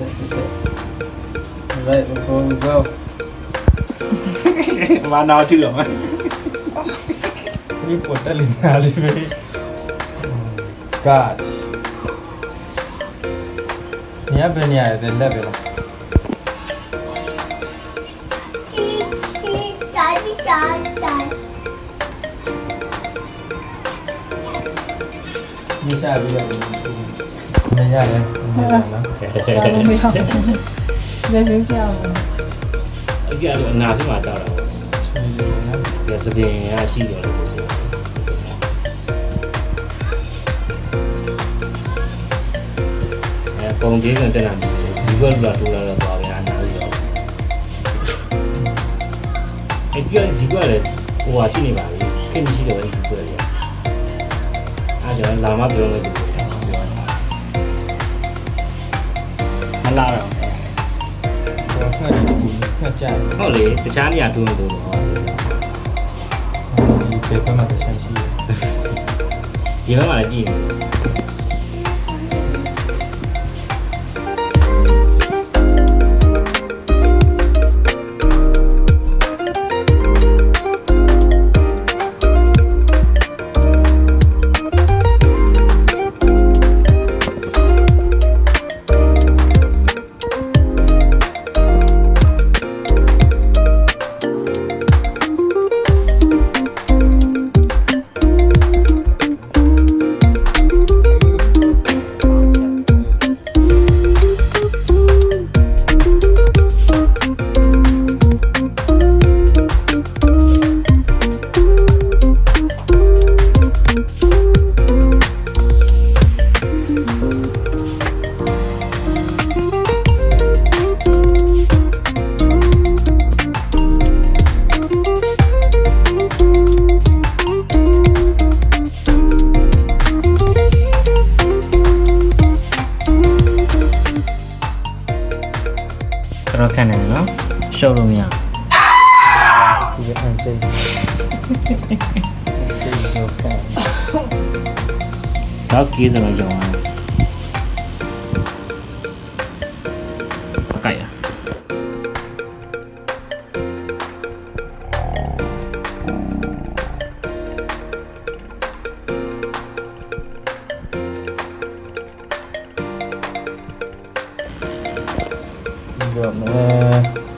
Right before we go. One hour to go. You put a little alleyway. God. Ni apa ni ada level lah. Ni saya ada level. ရရတယ်ဟုတ်ပါလားလည်းမပြောလည်းမပြောအပြာအနာပြမှာကြောက်တာပေါ့ဒီစပင်ရရှိတယ်လို့ပြောဆိုအဲပုံသေးကတက်လာတယ်ဒီဘက်လာတူလာတော့ပါပဲအနာကြီးတော့အဲ့ဒီကဇီကလည်းဟိုဟာရှိနေပါလေခင်မရှိတော့ဇီကလည်းအားကြောင့်လာမပြောလို့ ဒီပြောမလာတော့တော့ဖက်တယ်ဘူးဖက်ကြတယ်ဟုတ်လေတခြားနေရာတူးမတူးတော့ဒီပေ पर မှာတစ်ချက်ရှိတယ်ဒီဘက်မှာလည်းကြည့်နေတော့ ခံနေတယ်နော်ရှုပ်လို့မရဒီအန်ချင်းကျင်းတော့ဖက်နောက်စကီးစမှာကြောင်းအောင်ကိုက်ရပြီး တော့မဲ